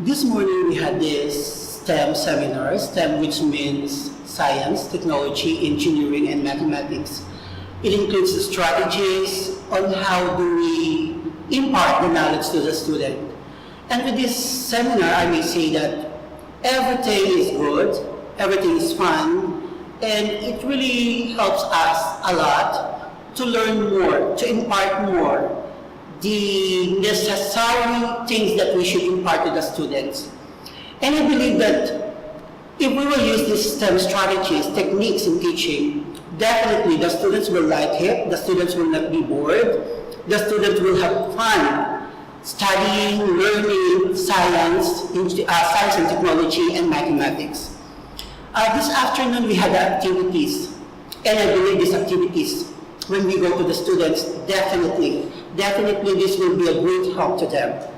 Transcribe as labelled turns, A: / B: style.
A: This morning we had this STEM seminar, STEM which means science, technology, engineering, and mathematics. It includes the strategies on how do we impart the knowledge to the student. And with this seminar, I may say that everything is good, everything is fun, and it really helps us a lot to learn more, to impart more the necessary things that we should impart to the students. And I believe that if we will use these STEM strategies, techniques in teaching, definitely the students will like it, the students will not be bored, the students will have fun studying, learning science, uh, science and technology, and mathematics. Uh, this afternoon, we had activities, and I believe these activities, when we go to the students, definitely, definitely this will be a great help to them.